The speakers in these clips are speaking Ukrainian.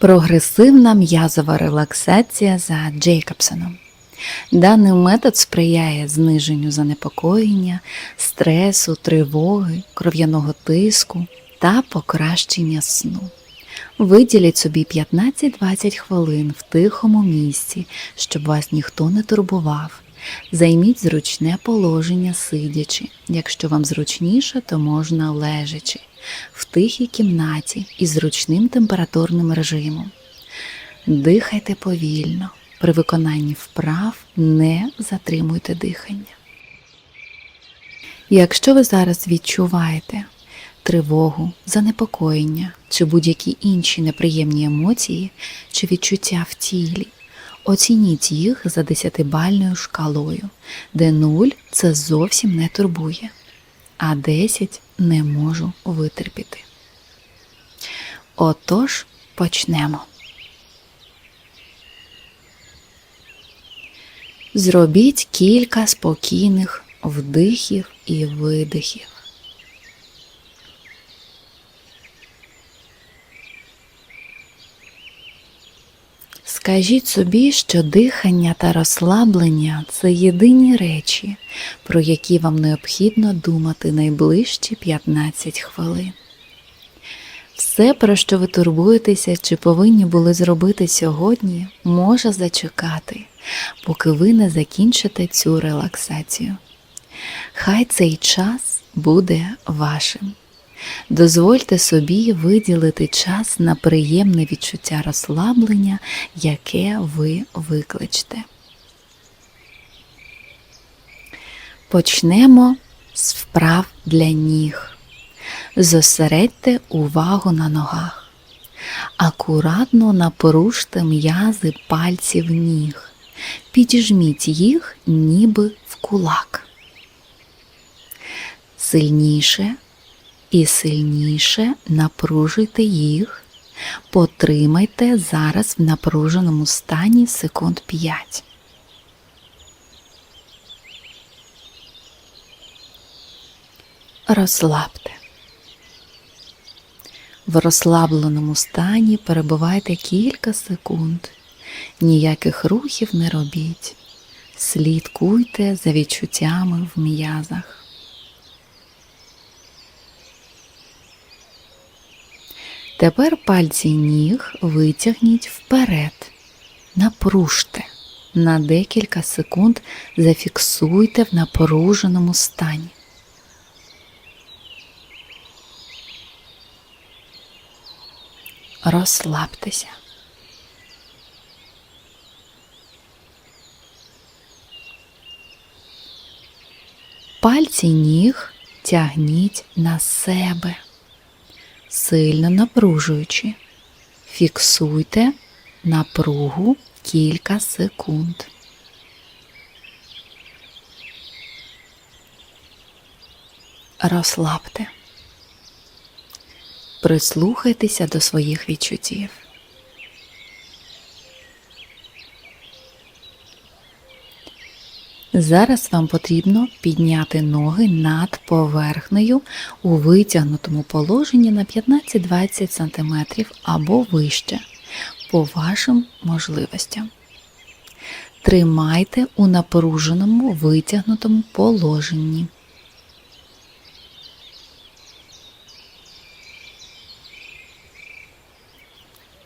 Прогресивна м'язова релаксація за Джейкобсоном. Даний метод сприяє зниженню занепокоєння, стресу, тривоги, кров'яного тиску та покращення сну. Виділіть собі 15-20 хвилин в тихому місці, щоб вас ніхто не турбував. Займіть зручне положення сидячи. Якщо вам зручніше, то можна лежачи в тихій кімнаті із зручним температурним режимом. Дихайте повільно. При виконанні вправ не затримуйте дихання. Якщо ви зараз відчуваєте тривогу, занепокоєння чи будь-які інші неприємні емоції чи відчуття в тілі, оцініть їх за десятибальною шкалою, де 0 це зовсім не турбує, а 10 не можу витерпіти. Отож, почнемо. Зробіть кілька спокійних вдихів і видихів. Скажіть собі, що дихання та розслаблення це єдині речі, про які вам необхідно думати найближчі 15 хвилин. Все, про що ви турбуєтеся чи повинні були зробити сьогодні, може зачекати, поки ви не закінчите цю релаксацію. Хай цей час буде вашим. Дозвольте собі виділити час на приємне відчуття розслаблення, яке ви викличте. Почнемо з вправ для ніг. Зосередьте увагу на ногах. Акуратно напоруште м'язи пальців ніг. Підіжміть їх ніби в кулак. Сильніше і сильніше напружуйте їх. Потримайте зараз в напруженому стані секунд 5. Розслабте. В розслабленому стані перебувайте кілька секунд. Ніяких рухів не робіть. Слідкуйте за відчуттями в м'язах. Тепер пальці ніг витягніть вперед. Напружте. На декілька секунд зафіксуйте в напруженому стані. Розслабтеся. Пальці ніг тягніть на себе, сильно напружуючи. Фіксуйте напругу кілька секунд. Розслабте. Прислухайтеся до своїх відчуттів. Зараз вам потрібно підняти ноги над поверхнею у витягнутому положенні на 15-20 см або вище по вашим можливостям. Тримайте у напруженому витягнутому положенні.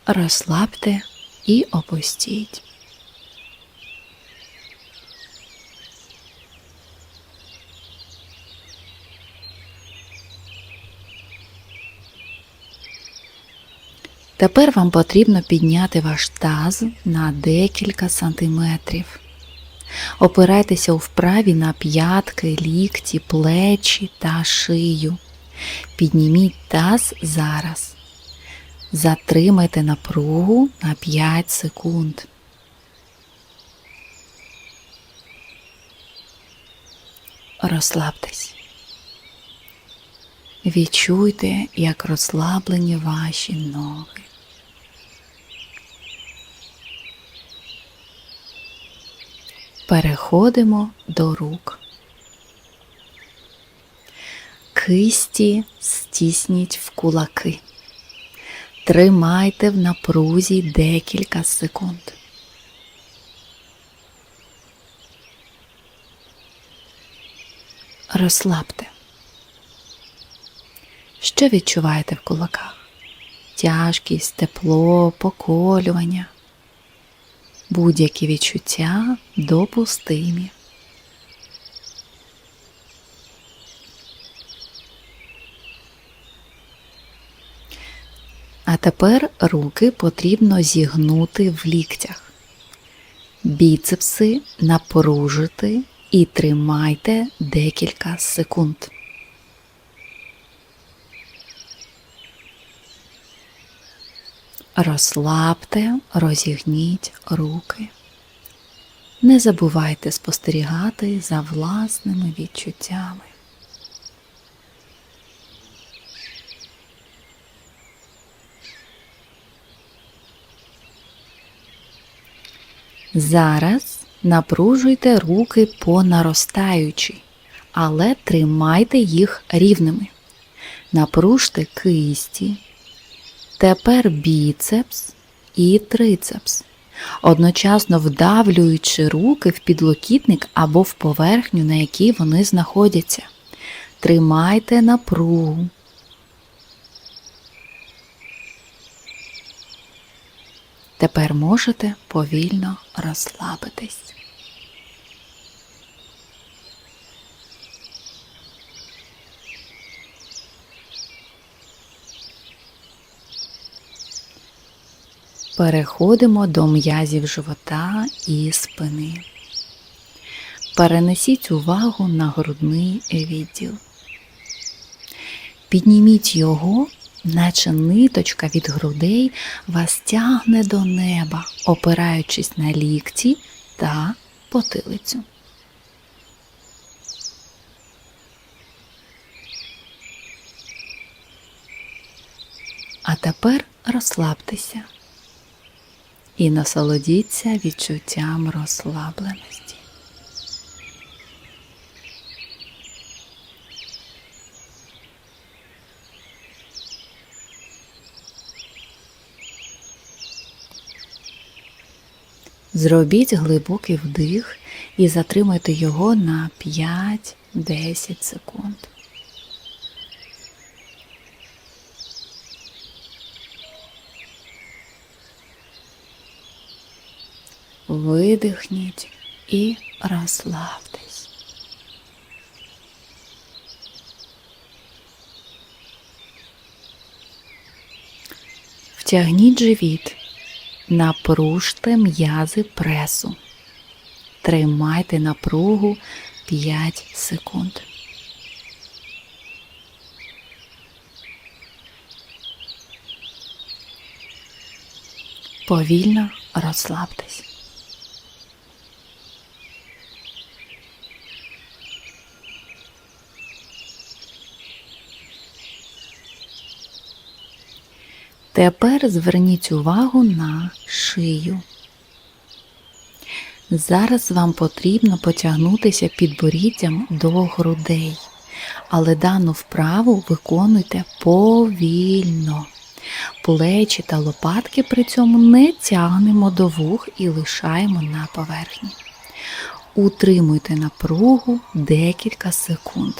Розслабте і опустіть. Тепер вам потрібно підняти ваш таз на декілька сантиметрів. Опирайтеся у вправі на п'ятки, лікті, плечі та шию. Підніміть таз зараз. Затримайте напругу на 5 секунд. Розслабтесь. Відчуйте, як розслаблені ваші ноги. Переходимо до рук. Кисті стісніть в кулаки. Тримайте в напрузі декілька секунд. Розслабте. Що відчуваєте в кулаках? Тяжкість, тепло, поколювання. Будь-які відчуття допустимі. А тепер руки потрібно зігнути в ліктях. Біцепси напружити і тримайте декілька секунд. Розслабте, розігніть руки. Не забувайте спостерігати за власними відчуттями. Зараз напружуйте руки по наростаючій, але тримайте їх рівними. Напружте кисті, тепер біцепс і трицепс, одночасно вдавлюючи руки в підлокітник або в поверхню, на якій вони знаходяться. Тримайте напругу. Тепер можете повільно розслабитись. Переходимо до м'язів живота і спини. Перенесіть увагу на грудний відділ. Підніміть його наче ниточка від грудей вас тягне до неба, опираючись на лікті та потилицю. А тепер розслабтеся і насолодіться відчуттям розслабленості. Зробіть глибокий вдих і затримайте його на 5-10 секунд. Видихніть і розслабтесь. Втягніть живіт. Напружте м'язи пресу. Тримайте напругу 5 секунд. Повільно розслабтесь. Тепер зверніть увагу на шию. Зараз вам потрібно потягнутися підборіддям до грудей, але дану вправу виконуйте повільно. Плечі та лопатки при цьому не тягнемо до вух і лишаємо на поверхні. Утримуйте напругу декілька секунд.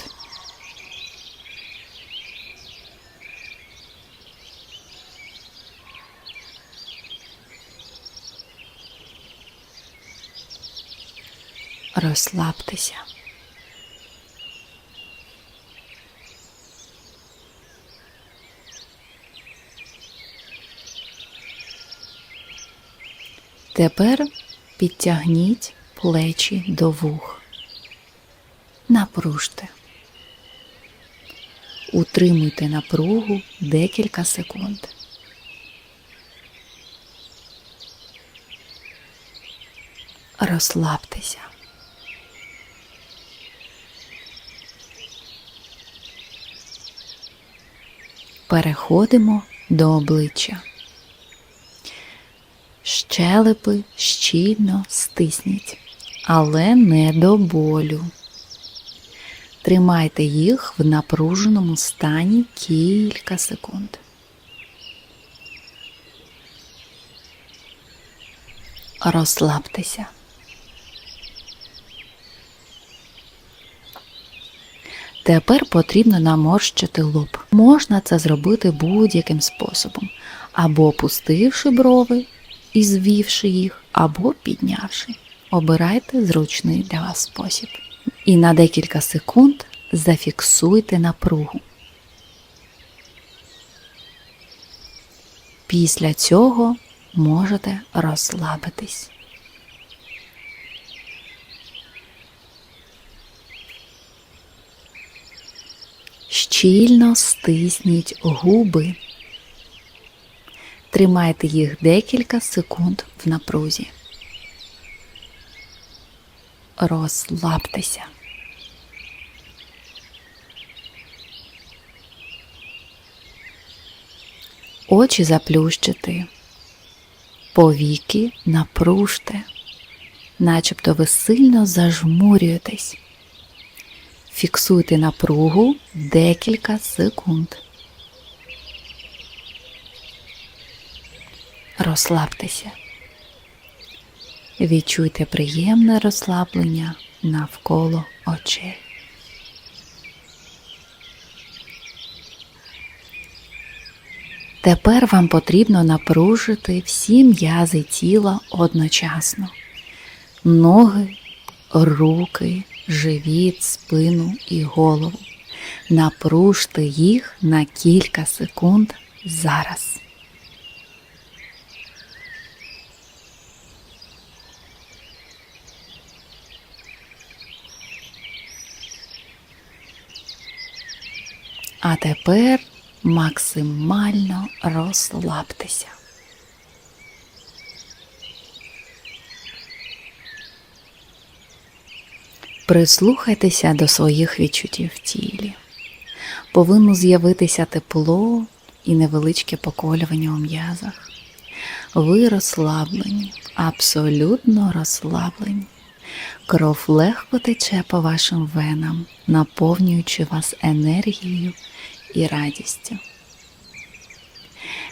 Розслабтеся. Тепер підтягніть плечі до вух. Напружте. Утримуйте напругу декілька секунд. Розслабтеся. переходимо до обличчя. Щелепи щільно стисніть, але не до болю. Тримайте їх в напруженому стані кілька секунд. Розслабтеся. Тепер потрібно наморщити лоб. Можна це зробити будь-яким способом, або опустивши брови і звівши їх, або піднявши. Обирайте зручний для вас спосіб. І на декілька секунд зафіксуйте напругу. Після цього можете розслабитись. Щільно стисніть губи. Тримайте їх декілька секунд в напрузі. Розслабтеся. Очі заплющити, повіки напружте, начебто ви сильно зажмурюєтесь. Фіксуйте напругу декілька секунд. Розслабтеся. Відчуйте приємне розслаблення навколо очей. Тепер вам потрібно напружити всі м'язи тіла одночасно. Ноги, руки, живіт, спину і голову. Напружте їх на кілька секунд зараз. А тепер максимально розслабтеся. Прислухайтеся до своїх відчуттів в тілі. Повинно з'явитися тепло і невеличке поколювання у м'язах. Ви розслаблені, абсолютно розслаблені. Кров легко тече по вашим венам, наповнюючи вас енергією і радістю.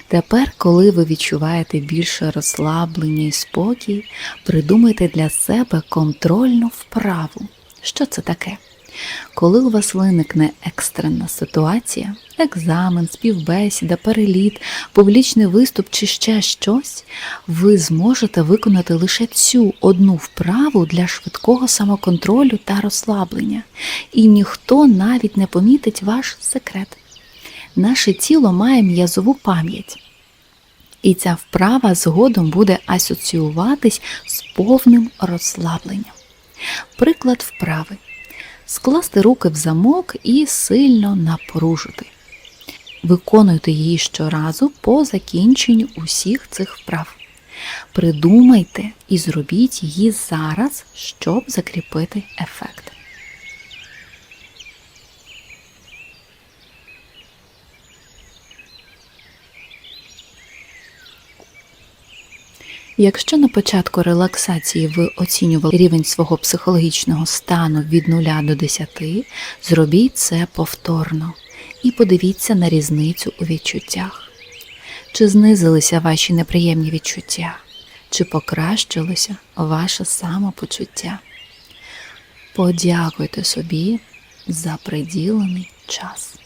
Тепер, коли ви відчуваєте більше розслаблення і спокій, придумайте для себе контрольну вправу. Що це таке? Коли у вас виникне екстрена ситуація, екзамен, співбесіда, переліт, публічний виступ чи ще щось, ви зможете виконати лише цю одну вправу для швидкого самоконтролю та розслаблення, і ніхто навіть не помітить ваш секрет. Наше тіло має м'язову пам'ять. І ця вправа згодом буде асоціюватись з повним розслабленням. Приклад вправи. Скласти руки в замок і сильно напружити. Виконуйте її щоразу по закінченню усіх цих вправ. Придумайте і зробіть її зараз, щоб закріпити ефект. Якщо на початку релаксації ви оцінювали рівень свого психологічного стану від 0 до 10, зробіть це повторно і подивіться на різницю у відчуттях. Чи знизилися ваші неприємні відчуття, чи покращилося ваше самопочуття? Подякуйте собі за приділений час.